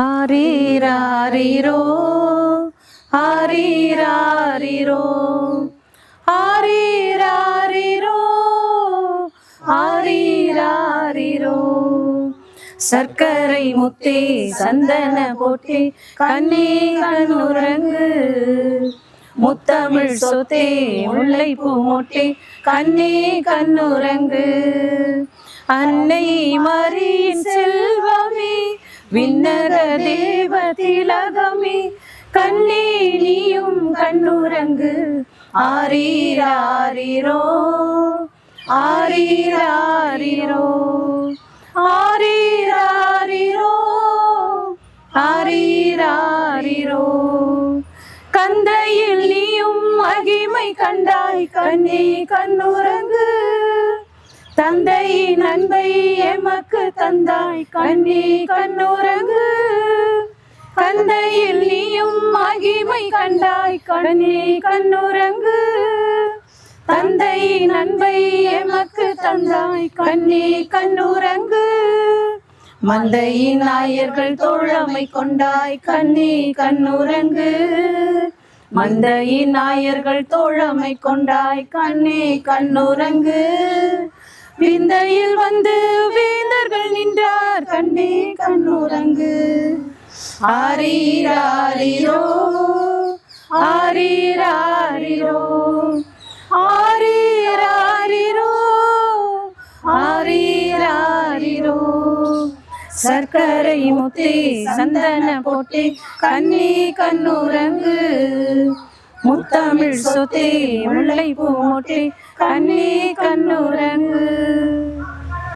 ஆரிரோ ஆரீராரிரோ ஆரீராரிரோ ஆரீராரிரோ சர்க்கரை முத்தே சந்தன போட்டே கண்ணே கண்ணுறங்கு முத்தமிழ் சொத்தே முல்லை பூ மொட்டே கண்ணே கண்ணுறங்கு அன்னை மரியின் செல் விண்ணக தேவ திலகமே கண்ணே நீயும் கண்ணுறங்கு ஆரீராரிரோ ஆரீராரிரோ ஆரீராரிரோ ஆரீராரிரோ. கந்தையில் நீயும் மகிமை கண்டாய் கண்ணே தந்தை நண்பை எமக்கு தந்தாய். கண்ணி கண்ணுரங்கு. தந்தையில் நீயும் மகிமை கண்டாய். கண்ணி கண்ணுரங்கு. தந்தை நண்பை எமக்கு தந்தாய். கண்ணி கண்ணுரங்கு. மந்தையின் நாயர்கள் தோழமை கொண்டாய். கண்ணி கண்ணுரங்கு. மந்தையின் நாயர்கள் தோழமை கொண்டாய். கண்ணி கண்ணுரங்கு. விந்தையில் வந்து வேந்தர்கள் நின்றார். கண்ணே கண்ணுரங்கு ஆரீராரிரோ ஆரீராரிரோ ஆரீராரிரோ ஆரீராரிரோ. சர்க்கரை முத்தி சந்தன போட்டி கண்ணி கண்ணுரங்கு முத்தமிழ் சொத்தே முல்லை பூ மொட்டே கண்ணே கண்ணுரங்கு